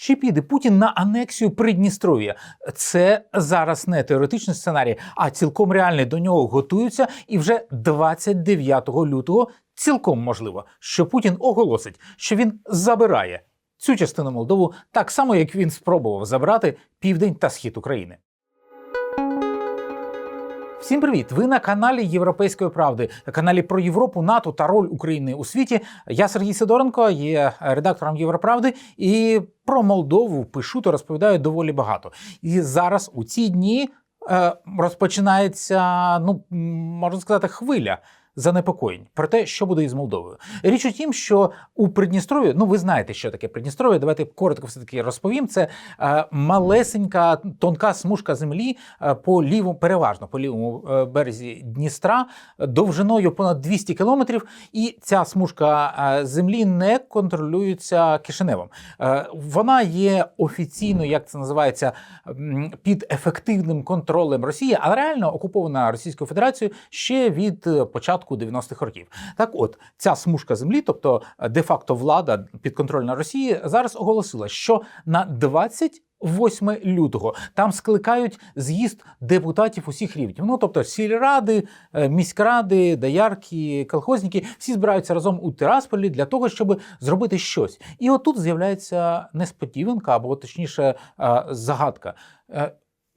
Чи піде Путін на анексію Придністров'я? Це зараз не теоретичний сценарій, а цілком реальний. До нього готуються, і вже 29 лютого цілком можливо, що Путін оголосить, що він забирає цю частину Молдову так само, як він спробував забрати південь та схід України. Всім привіт! Ви на каналі Європейської правди, каналі про Європу, НАТО та роль України у світі. Я Сергій Сидоренко, є редактором Європравди, і про Молдову пишу та розповідаю доволі багато. І зараз у ці дні е, розпочинається, ну можна сказати, хвиля. Занепокоєнь про те, що буде із Молдовою. Річ у тім, що у Придністров'ї, ну ви знаєте, що таке Придністров'я. Давайте коротко все таки розповім. Це е, малесенька тонка смужка землі е, по лівому, переважно по лівому е, березі Дністра, довжиною понад 200 кілометрів. І ця смужка землі не контролюється Кишиневом. Вона є офіційно, як це називається, під ефективним контролем Росії, але реально окупована Російською Федерацією ще від е, початку 90-х років. Так, от ця смужка землі, тобто е, де-факто влада підконтрольна Росії, зараз оголосила, що на 28 лютого там скликають з'їзд депутатів усіх рівнів. Ну тобто сільради, е, міськради, доярки, колхозники всі збираються разом у Тирасполі для того, щоб зробити щось. І отут з'являється несподіванка, або точніше е, загадка.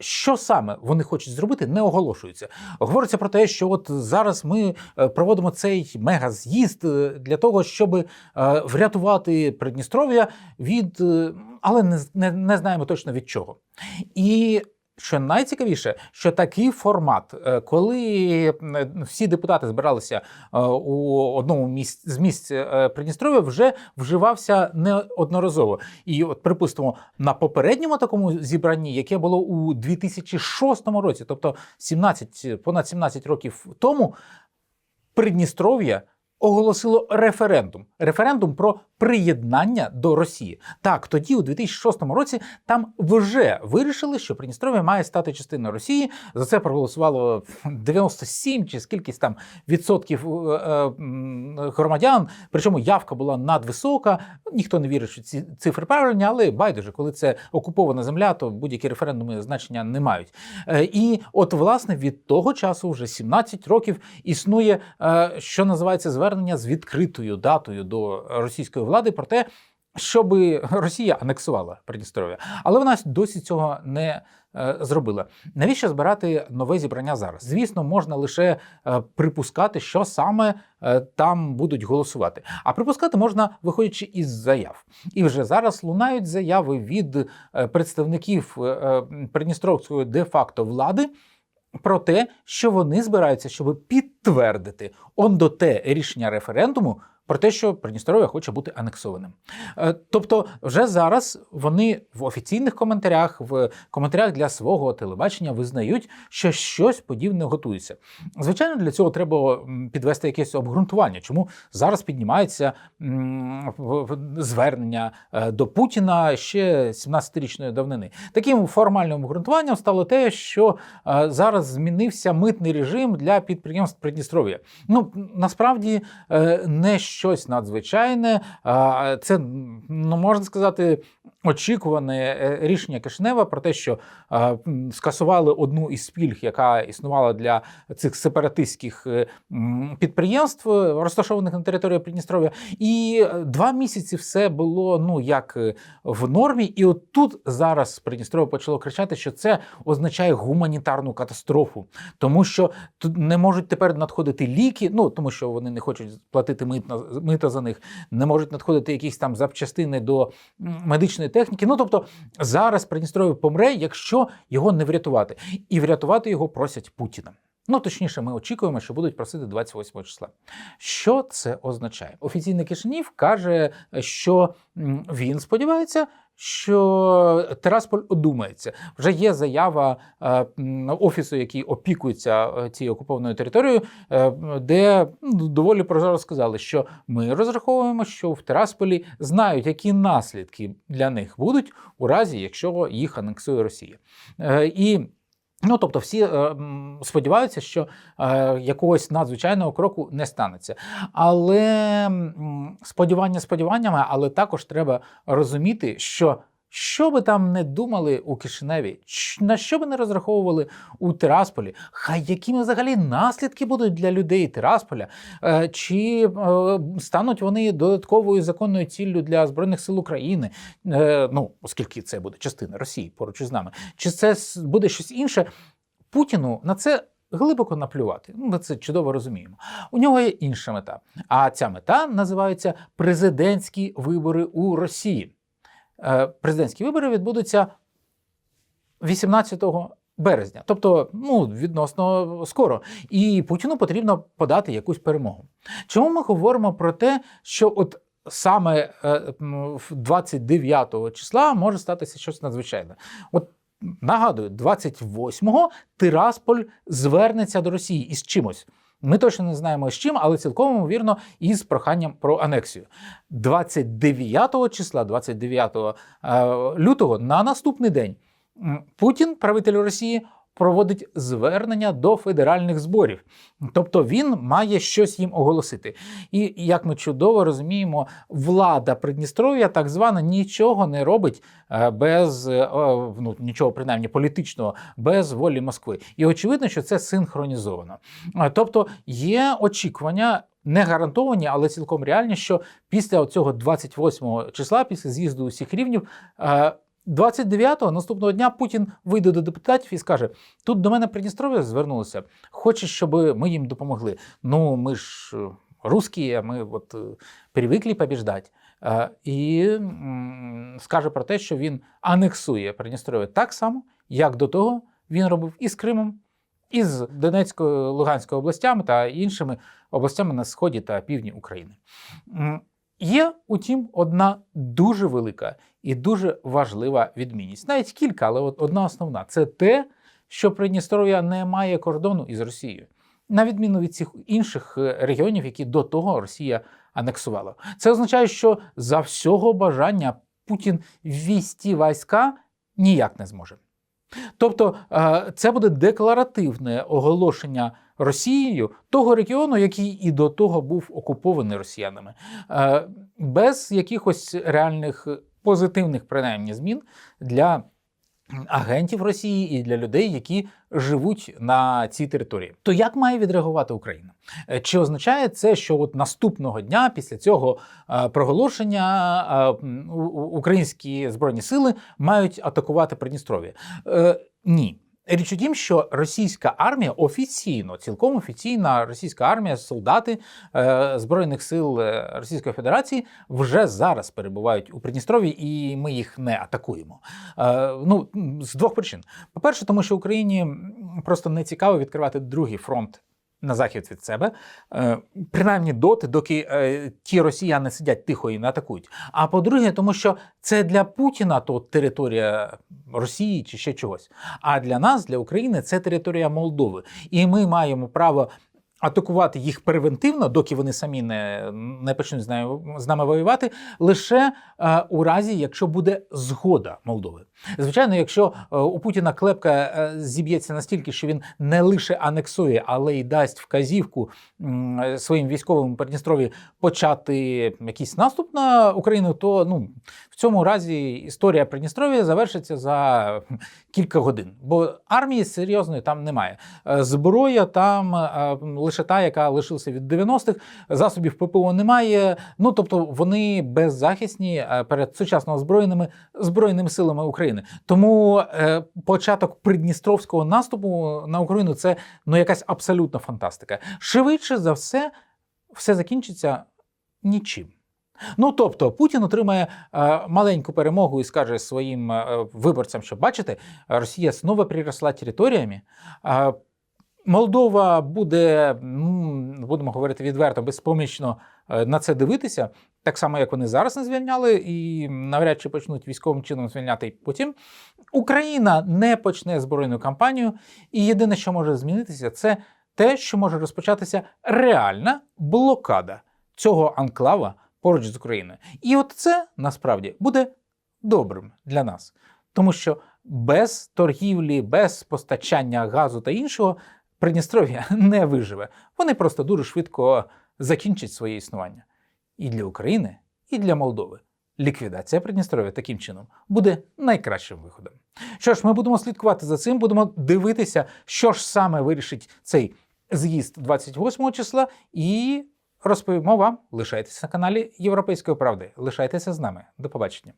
Що саме вони хочуть зробити, не оголошується. Говориться про те, що от зараз ми е, проводимо цей мегаз'їзд е, для того, щоб е, врятувати Придністров'я від, але не, не, не знаємо точно від чого. І що найцікавіше, що такий формат, е, коли е, всі депутати збиралися е, у одному місць з місць Придністров'я, вже вживався неодноразово. І от припустимо, на попередньому такому зібранні, яке було у 2006 році, тобто 17, понад 17 років тому, Придністров'я оголосило референдум. Референдум про приєднання до Росії. Так, тоді, у 2006 році, там вже вирішили, що Придністров'я має стати частиною Росії. За це проголосувало 97 чи скількись там відсотків е, е, громадян. Причому явка була надвисока. Ніхто не вірить, що ці цифри правильні, але байдуже, коли це окупована земля, то будь-які референдуми значення не мають. Е, І от, власне, від того часу вже 17 років існує, що називається звернення з відкритою датою до російської влади про те, щоб Росія анексувала Придністров'я. Але вона досі цього не е, зробила. Навіщо збирати нове зібрання зараз? Звісно, можна лише е, припускати, що саме е, там будуть голосувати. А припускати можна, виходячи із заяв. І вже зараз лунають заяви від представників Придністровської де-факто влади. Про те, що вони збираються, щоб підтвердити он до те рішення референдуму про те, що Придністров'я хоче бути анексованим. Е, Тобто, вже зараз вони в офіційних коментарях, в коментарях для свого телебачення визнають, що щось подібне готується. Звичайно, для цього треба підвести якесь обґрунтування, чому зараз піднімається звернення е, до Путіна ще 17-річної давнини. Таким формальним обґрунтуванням стало те, що е, зараз змінився митний режим для підприємств Придністров'я. Ну насправді не щось надзвичайне. Це ну можна сказати очікуване е, рішення Кишинева про те, що скасували одну із пільг, яка існувала для цих сепаратистських е, підприємств, е, розташованих на території Придністров'я. І два місяці все було ну як в нормі. І от тут зараз Придністров'я почало кричати, що це означає гуманітарну катастрофу, тому що тут не можуть тепер надходити ліки, ну тому що вони не хочуть платити митно, мито за них, не можуть надходити якісь там запчастини до медичної техніки. Ну тобто зараз Придністров'я помре, якщо його не врятувати, і врятувати його просять Путіна. Ну, точніше, ми очікуємо, що будуть просити 28 числа. Що це означає? Офіційний Кишинів каже, що він сподівається, що Терасполь одумається. Вже є заява е, офісу, який опікується е, цією окупованою територією, е, де ну, доволі прозоро сказали, що ми розраховуємо, що в Терасполі знають, які наслідки для них будуть у разі, якщо їх анексує Росія. І Ну, тобто, всі е, сподіваються, що е, якогось надзвичайного кроку не станеться. Але сподівання сподіваннями, але також треба розуміти, що Що би там не думали у Кишиневі, на що би не розраховували у Тирасполі, хай якими взагалі наслідки будуть для людей Тирасполя, е, чи е, стануть вони додатковою законною ціллю для Збройних сил України, е, ну, оскільки це буде частина Росії поруч із нами, чи це буде щось інше, Путіну на це глибоко наплювати. Ну, Ми це чудово розуміємо. У нього є інша мета. А ця мета називається президентські вибори у Росії. Е, Президентські вибори відбудуться 18 березня, тобто ну, відносно скоро. І Путіну потрібно подати якусь перемогу. Чому ми говоримо про те, що от саме е, м, в 29 числа може статися щось надзвичайне? От нагадую, 28-го Тирасполь звернеться до Росії із чимось. Ми точно не знаємо з чим, але цілком ймовірно із проханням про анексію. 29 числа, 29 е, лютого, на наступний день Путін, правитель Росії, проводить звернення до федеральних зборів. Тобто він має щось їм оголосити. І як ми чудово розуміємо, влада Придністров'я так звана нічого не робить е, без е, ну, нічого принаймні політичного, без волі Москви. І очевидно, що це синхронізовано. Е, Тобто є очікування. Не гарантовані, але цілком реальні, що після цього 28 числа, після з'їзду усіх рівнів, 29-го наступного дня Путін вийде до депутатів і скаже: тут до мене Придністров'я звернулося, хоче, щоб ми їм допомогли. Ну, ми ж е, русські, ми от е, привикли побіждати. Е, І скаже про те, що він анексує Придністров'я так само, як до того він робив і з Кримом, і з Донецькою, Луганською областями та іншими областями на сході та півдні України. Є, утім, одна дуже велика і дуже важлива відмінність. Навіть кілька, але от одна основна це те, що Придністров'я не має кордону із Росією, на відміну від цих інших е, регіонів, які до того Росія анексувала. Це означає, що за всього бажання Путін ввести війська ніяк не зможе. Тобто е, це буде декларативне оголошення Росією того регіону, який і до того був окупований росіянами, е, без якихось реальних позитивних принаймні змін для агентів Росії і для людей, які живуть на цій території. То як має відреагувати Україна? Е, Чи означає це, що от наступного дня після цього е, проголошення е, українські збройні сили мають атакувати Придністров'я? Ні. Річ у тім, що російська армія офіційно, цілком офіційна російська армія, солдати е, Збройних сил е, Російської Федерації вже зараз перебувають у Придністрові, і ми їх не атакуємо. Е, ну, з двох причин. По-перше, тому що Україні просто не цікаво відкривати другий фронт. На захід від себе, е, принаймні доти, доки е, ті росіяни сидять тихо і не атакують. А по-друге, тому що це для Путіна то територія Росії чи ще чогось. А для нас, для України, це територія Молдови. І ми маємо право атакувати їх превентивно, доки вони самі не, не почнуть з нами, з нами воювати, лише е, у разі, якщо буде згода Молдови. Звичайно, якщо е, у Путіна клепка е, зіб'ється настільки, що він не лише анексує, але й дасть вказівку е, своїм військовим у Придністров'ї почати якийсь наступ на Україну, то ну цьому разі історія Придністров'я завершиться за кілька годин, бо армії серйозної там немає. Е, Зброя там е, лише та, яка лишилася від 90-х, засобів ППО немає. Ну тобто вони беззахисні е, перед сучасно озброєними збройними силами України. Тому початок придністровського наступу на Україну це ну якась абсолютна фантастика. Швидше за все, все закінчиться нічим. Ну тобто Путін отримає е, маленьку перемогу і скаже своїм е, виборцям, що бачите, Росія знову приросла територіями. Молдова буде, ну, будемо говорити відверто, безпомічно е, на це дивитися, так само, як вони зараз не звільняли, і навряд чи почнуть військовим чином звільняти потім. Україна не почне збройну кампанію, і єдине, що може змінитися, це те, що може розпочатися реальна блокада цього анклава поруч з Україною. І от це насправді буде добрим для нас, тому що без торгівлі, без постачання газу та іншого Придністров'я не виживе. Вони просто дуже швидко закінчать своє існування і для України, і для Молдови. Ліквідація Придністров'я таким чином буде найкращим виходом. Що ж, ми будемо слідкувати за цим, будемо дивитися, що ж саме вирішить цей з'їзд 28 числа, і Розповімо вам, лишайтеся на каналі Європейської правди. Лишайтеся з нами. До побачення.